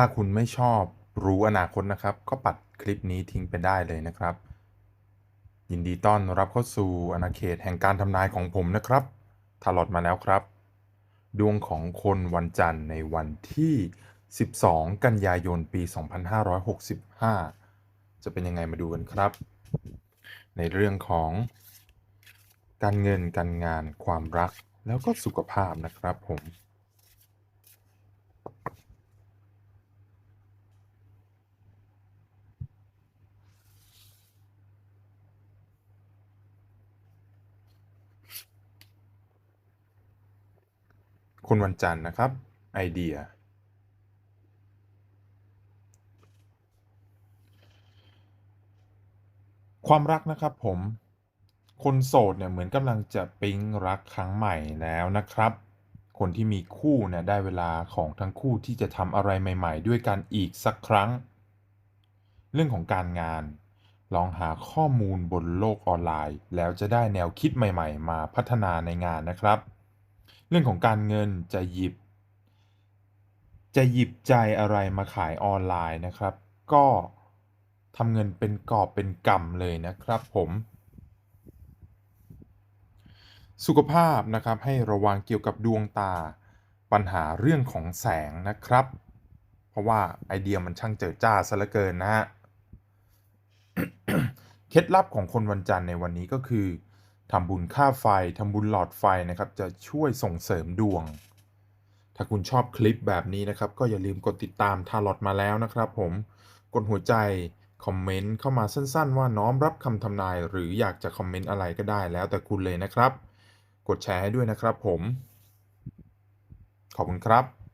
ถ้าคุณไม่ชอบรู้อนาคตนะครับ ก็ปัดคลิปนี้ทิ้งไปได้เลยนะครับ ยินดีต้อนรับเข้าสู่อาณาเขตแห่งการทำนายของผมนะครับทาลอดมาแล้วครับ ดวงของคนวันจันทร์ในวันที่ 12 กันยายนปี 2565 จะเป็นยังไงมาดูกันครับ ในเรื่องของการเงินการงานความรักแล้วก็สุขภาพนะครับผม คนวันจันทร์นะครับไอเดีย ความรักนะครับผมคนโสดเนี่ยเหมือนกำลังจะปิ๊งรักครั้งใหม่แล้วนะครับ คนที่มีคู่เนี่ยได้เวลาของทั้งคู่ที่จะทำอะไรใหม่ ๆ ด้วยกันอีกสักครั้ง เรื่องของการงาน ลองหาข้อมูลบนโลกออนไลน์ แล้วจะได้แนวคิดใหม่ ๆ มาพัฒนาในงานนะครับ เรื่องของการเงินจะหยิบ จะหยิบใจอะไรมาขายออนไลน์นะครับ ก็ทำเงินเป็นกอบเป็นกำเลยนะครับผมสุขภาพนะครับให้ระวังเกี่ยวกับดวงตาปัญหาเรื่องของแสงนะครับ เพราะว่าไอเดียมันช่างเจิดจ้าซะเหลือเกินนะฮะเคล็ดลับของคนวันจันทร์ในวันนี้ก็คือ ทำบุญค่าไฟทำบุญหลอดไฟนะครับ จะช่วยส่งเสริมดวง ถ้าคุณชอบคลิปแบบนี้นะครับ ก็อย่าลืมกดติดตามทาลอตมาแล้วนะครับผมกดหัวใจคอมเมนต์เข้ามาสั้น ๆ ว่าน้อมรับคำทำนาย หรืออยากจะคอมเมนต์อะไรก็ได้แล้วแต่คุณเลยนะครับ กดแชร์ให้ด้วยนะครับผม ขอบคุณครับ